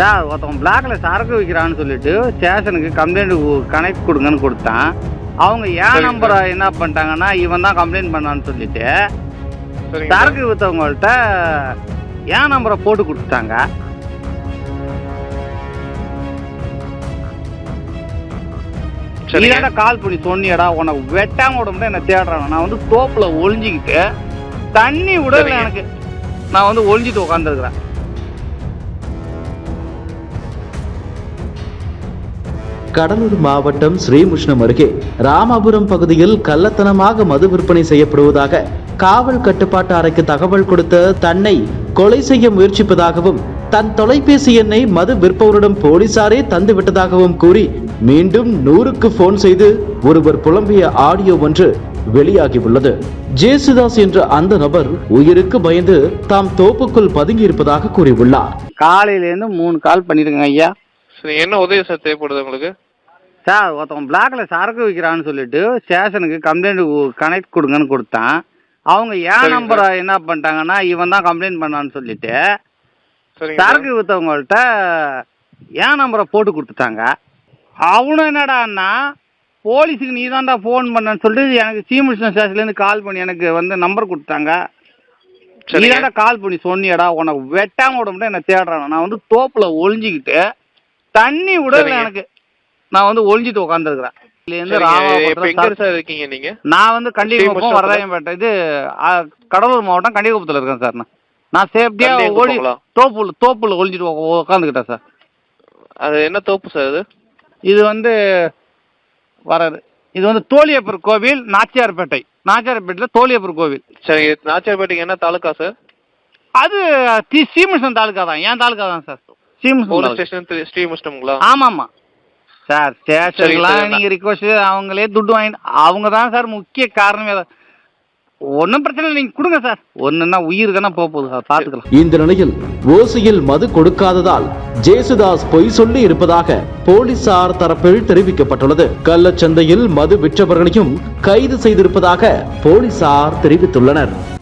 Sir ஒருத்தவன் பிளாக்ல சரக்கு விற்கிறான்னு சொல்லிட்டு ஸ்டேஷனுக்கு கம்ப்ளைண்ட் கனெக்ட் கொடுங்கன்னு கொடுத்தான். அவங்க ஏன் நம்பரை என்ன பண்ணிட்டாங்கன்னா இவன் தான் கம்ப்ளைண்ட் பண்ணான்னு சொல்லிட்டு. சரக்கு விற்றவங்கள்ட்ட ஏன் நம்பரை போட்டு கொடுத்துட்டாங்க? நீதான்டா கால் பண்ணி சொன்னியடா உனக்கு வெட்டாம விட என்ன தேடுறான் நான் வந்து தோப்புல ஒளிஞ்சிக்கிட்டு தண்ணி சரிங்க. எனக்கு. நான் வந்து ஒளிஞ்சிட்டு உட்காந்துருக்குறேன் கடலூர் மாவட்டம் ஸ்ரீமுஷ்ணம் அருகே ராமாபுரம் பகுதியில் கள்ளத்தனமாக மது விற்பனை செய்யப்படுவதாக காவல் கட்டுப்பாட்டு அறைக்கு தகவல் கொடுத்த தன்னை கொலை செய்ய முயற்சிப்பதாகவும் தன் தொலைபேசி எண்ணை மது விற்பவரிடம் போலீசாரே தந்து விட்டதாகவும் கூறி மீண்டும் நூறுக்கு போன் செய்து ஒருவர் புலம்பிய ஆடியோ ஒன்று வெளியாகியுள்ளது. ஜேசுதாஸ் என்ற அந்த நபர் உயிருக்கு பயந்து தாம் தோப்புக்குள் பதுங்கியிருப்பதாக கூறியுள்ளார். காலையிலேருந்து மூணு கால் பண்ணிருக்கேங்க ஐயா. சரி என்ன உதவி சார் தேவைப்படுது உங்களுக்கு? சார் ஒருத்தவன் பிளாக்ல சரக்கு விற்கிறான்னு சொல்லிட்டு ஸ்டேஷனுக்கு கம்ப்ளைண்ட் கனெக்ட் கொடுங்கன்னு கொடுத்தான். அவங்க ஏன் நம்பரை என்ன பண்ணிட்டாங்கன்னா இவன் தான் கம்ப்ளைண்ட் பண்ணான்னு சொல்லிட்டு. சரக்கு விற்றவங்கள்ட்ட ஏன் நம்பரை போட்டு கொடுத்துட்டாங்க? அவனும் என்னடான்னா போலீஸுக்கு நீ தான்டா ஃபோன் பண்ணன்னு சொல்லிட்டு எனக்கு சீமிஷன் ஸ்டேஷன்லேருந்து கால் பண்ணி எனக்கு வந்து நம்பர் கொடுத்தாங்க நீ தான்டா கால் பண்ணி சொன்னியடா உனக்கு வெட்டாம விட முடியும் என்ன தேடுறான். நான் வந்து தோப்புல ஒளிஞ்சிக்கிட்டு தண்ணி சரிங்க. எனக்கு. நான் வந்து ஒளிஞ்சிட்டு உட்காந்துருக்குறேன் நான் வந்து ஸ்ரீமுஷ்ணத்துல? வரதாயம்பேட்டை இது கடலூர் மாவட்டம் கண்டிகுப்பத்தில் இருக்கேன் சார் நான். நான் சேஃப்டியா ஓடி? தோப்புல தோப்புல ஒளிஞ்சிட்டு உட்காந்துக்கிட்டேன் சார். அது என்ன தோப்பு சார் இது இது வந்து வராது. இது வந்து தோழியப்பர் கோவில் நாச்சியார்பேட்டை. நாச்சியார்பேட்டையில் தோழியப்பர் கோவில். சரி நாச்சியார்பேட்டைக்கு என்ன தாலுக்கா சார்? அது தி சீமிஷன் தாலுக்கா தான். ஏன் தாலுக்கா தான் சார். ஸ்டேஷன் ஸ்ரீமுஷ்ணம்ங்களா ஆமாம்மா. சார். நீங்கள் ரிக்வஸ்ட் அவங்களே துட்டு வாங்கிட்டு அவங்க தான் சார் முக்கிய காரணமே தான் ஒன்றும் பிரச்சனை இல்லை நீங்கள் கொடுங்க சார். ஒன்றுன்னா உயிருக்குன்னா போக போகுது சார் பார்த்துக்கலாம் இந்த நிலையில் ஓசியில் மது கொடுக்காததால் ஜேசுதாஸ் பொய் சொல்லி இருப்பதாக போலீசார் தரப்பில் தெரிவிக்கப்பட்டுள்ளது. கள்ளச்சந்தையில் மது விற்றவர்களையும் கைது செய்திருப்பதாக போலீசார் தெரிவித்துள்ளனர்.